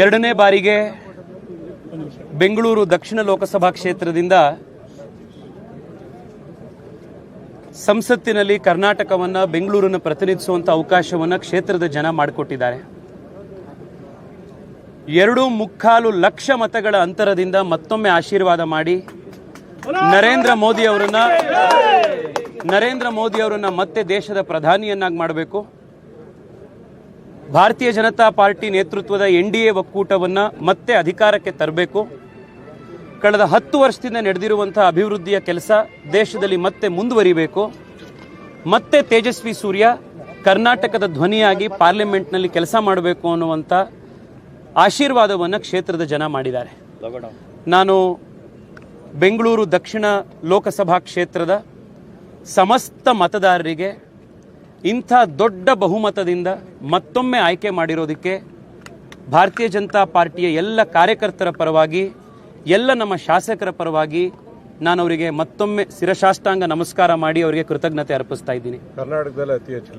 ಎರಡನೇ ಬಾರಿಗೆ ಬೆಂಗಳೂರು ದಕ್ಷಿಣ ಲೋಕಸಭಾ ಕ್ಷೇತ್ರದಿಂದ ಸಂಸತ್ತಿನಲ್ಲಿ ಕರ್ನಾಟಕವನ್ನ ಬೆಂಗಳೂರನ್ನು ಪ್ರತಿನಿಧಿಸುವಂಥ ಅವಕಾಶವನ್ನ ಕ್ಷೇತ್ರದ ಜನ ಮಾಡಿಕೊಟ್ಟಿದ್ದಾರೆ. ಎರಡು ಮುಕ್ಕಾಲು ಲಕ್ಷ ಮತಗಳ ಅಂತರದಿಂದ ಮತ್ತೊಮ್ಮೆ ಆಶೀರ್ವಾದ ಮಾಡಿ ನರೇಂದ್ರ ಮೋದಿ ಅವರನ್ನು ನರೇಂದ್ರ ಮೋದಿ ಅವರನ್ನ ಮತ್ತೆ ದೇಶದ ಪ್ರಧಾನಿಯನ್ನಾಗಿ ಮಾಡಬೇಕು. ಭಾರತೀಯ ಜನತಾ ಪಾರ್ಟಿ ನೇತೃತ್ವದ ಎನ್ ಡಿ ಎ ಒಕ್ಕೂಟವನ್ನು ಮತ್ತೆ ಅಧಿಕಾರಕ್ಕೆ ತರಬೇಕು. ಕಳೆದ ಹತ್ತು ವರ್ಷದಿಂದ ನಡೆದಿರುವಂಥ ಅಭಿವೃದ್ಧಿಯ ಕೆಲಸ ದೇಶದಲ್ಲಿ ಮತ್ತೆ ಮುಂದುವರಿಬೇಕು. ಮತ್ತೆ ತೇಜಸ್ವಿ ಸೂರ್ಯ ಕರ್ನಾಟಕದ ಧ್ವನಿಯಾಗಿ ಪಾರ್ಲಿಮೆಂಟ್ನಲ್ಲಿ ಕೆಲಸ ಮಾಡಬೇಕು ಅನ್ನುವಂಥ ಆಶೀರ್ವಾದವನ್ನು ಕ್ಷೇತ್ರದ ಜನ ಮಾಡಿದ್ದಾರೆ. ನಾನು ಬೆಂಗಳೂರು ದಕ್ಷಿಣ ಲೋಕಸಭಾ ಕ್ಷೇತ್ರದ ಸಮಸ್ತ ಮತದಾರರಿಗೆ ಇಂಥ ದೊಡ್ಡ ಬಹುಮತದಿಂದ ಮತ್ತೊಮ್ಮೆ ಆಯ್ಕೆ ಮಾಡಿರೋದಕ್ಕೆ ಭಾರತೀಯ ಜನತಾ ಪಾರ್ಟಿಯ ಎಲ್ಲ ಕಾರ್ಯಕರ್ತರ ಪರವಾಗಿ, ಎಲ್ಲ ನಮ್ಮ ಶಾಸಕರ ಪರವಾಗಿ ನಾನು ಅವರಿಗೆ ಮತ್ತೊಮ್ಮೆ ಶಿರಶಾಷ್ಟಾಂಗ ನಮಸ್ಕಾರ ಮಾಡಿ ಅವರಿಗೆ ಕೃತಜ್ಞತೆ ಅರ್ಪಿಸ್ತಾ ಇದ್ದೀನಿ. ಕರ್ನಾಟಕದಲ್ಲಿ ಅತಿ ಹೆಚ್ಚು